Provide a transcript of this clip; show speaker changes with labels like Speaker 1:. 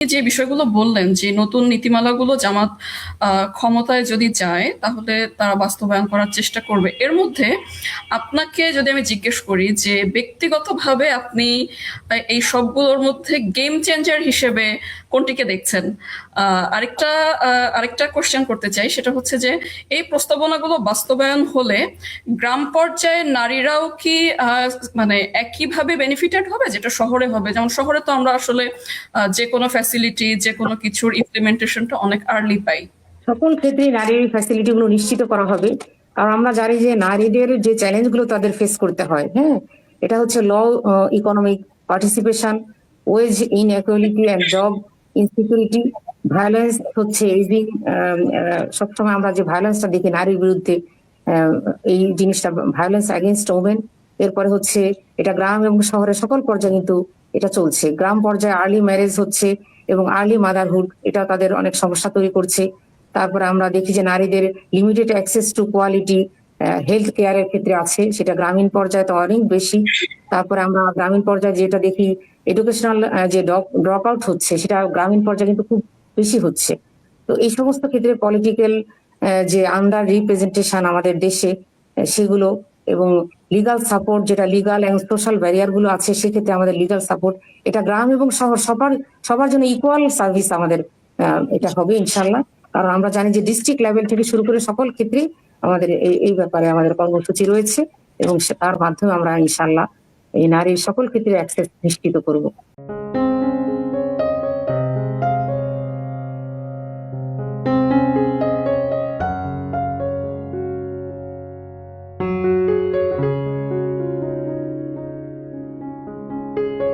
Speaker 1: যে বিষয়গুলো বললেন, যে নতুন নীতিমালাগুলো জামাত ক্ষমতায় যদি যায়, তাহলে তারা বাস্তবায়ন করার চেষ্টা করবে। এর মধ্যে আপনাকে যদি আমি জিজ্ঞেস করি যে ব্যক্তিগতভাবে আপনি এই সবগুলোর মধ্যে গেম চেঞ্জার হিসেবে কোনটিকে দেখছেন? আরেকটা আরেকটা কোশ্চেন করতে চাই, সেটা হচ্ছে যে এই প্রস্তাবনাগুলো বাস্তবায়ন হলে গ্রাম পর্যায়ে নারীরাও কি মানে একইভাবে বেনিফিটেড হবে, যেটা শহরে হবে? যেমন শহরে তো আমরা আসলে যে কোনো ফ্যাসিলিটি যে কোনো কিছুর ইমপ্লিমেন্টেশনটা অনেক আর্লি পাই।
Speaker 2: সকল ক্ষেত্রে নারীর ফ্যাসিলিটি গুলো নিশ্চিত করা হবে। কারণ আমরা জানি যে নারীদের যে চ্যালেঞ্জগুলো তাদের ফেস করতে হয় হ্যাঁ? এটা হচ্ছে low economic participation wage inequality and job insecurity violence হচ্ছে এজিং সবসময় আমরা যে ভায়োলেন্সটা দেখি নারীর বিরুদ্ধে আহ, এই জিনিসটা ভায়োলেন্স অ্যাগেনস্ট ওমেন এরপরে হচ্ছে এটা গ্রাম এবং শহরে সকল পর্যায়ে কিন্তু এটা চলছে। গ্রাম পর্যায়ে আর্লি ম্যারেজ হচ্ছে এবং আর্লি মাদারহুড এটা তাদের অনেক সমস্যা তৈরি করছে। তারপরে আমরা দেখি যে নারীদের limited access to quality health কেয়ারের ক্ষেত্রে আছে, সেটা গ্রামীণ পর্যায়ে তো অনেক বেশি। তারপরে আমরা গ্রামীণ পর্যায়ে যেটা দেখি এডুকেশনাল যে ড্রপ আউট হচ্ছে, সেটা গ্রামীণ পর্যায়ে কিন্তু খুব বেশি হচ্ছে। তো এই সমস্ত ক্ষেত্রে পলিটিক্যাল যে আন্ডার রিপ্রেজেন্টেশন আমাদের দেশে সেগুলো এবং লিগাল সাপোর্ট যেটা লিগাল এবং সোশ্যাল ব্যারিয়ারগুলো আছে, সেক্ষেত্রে আমাদের লিগাল সাপোর্ট এটা গ্রাম এবং শহর সবার সবার জন্য ইকুয়াল সার্ভিস আমাদের এটা হবে ইনশাল্লাহ কারণ আমরা জানি যে ডিস্ট্রিক্ট লেভেল থেকে শুরু করে সকল ক্ষেত্রে আমাদের এই ব্যাপারে আমাদের কর্মসূচি রয়েছে এবং তার মাধ্যমে আমরা ইনশাল্লাহ এই নারীর সকল ক্ষেত্রে অ্যাক্সেস নিশ্চিত করব। Thank you.